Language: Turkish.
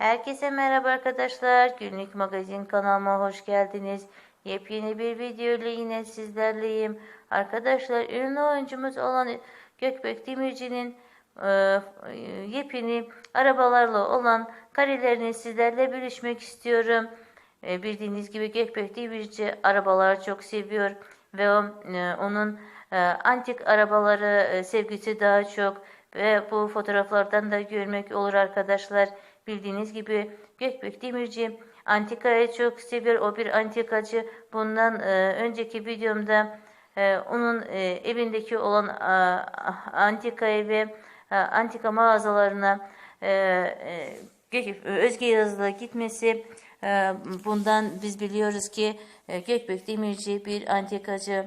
Herkese merhaba arkadaşlar. Günlük magazin kanalıma hoş geldiniz. Yepyeni bir video ile yine sizlerleyim. Arkadaşlar ünlü oyuncumuz olan Gökbek Demirci'nin e, yepyeni arabalarla olan karelerini sizlerle bölüşmek istiyorum. E, bildiğiniz gibi Gökbek Demirci arabaları çok seviyor ve e, onun e, antik arabaları e, sevgisi daha çok ve bu fotoğraflardan da görmek olur arkadaşlar. Bildiğiniz gibi Gökbek Demirci antikayı çok seviyor. O bir antikacı. Bundan e, önceki videomda e, onun e, evindeki olan e, antikayı ve e, antika mağazalarına e, e, Gök- Özge Yazı'la gitmesi e, bundan biz biliyoruz ki e, Gökbek Demirci bir antikacı.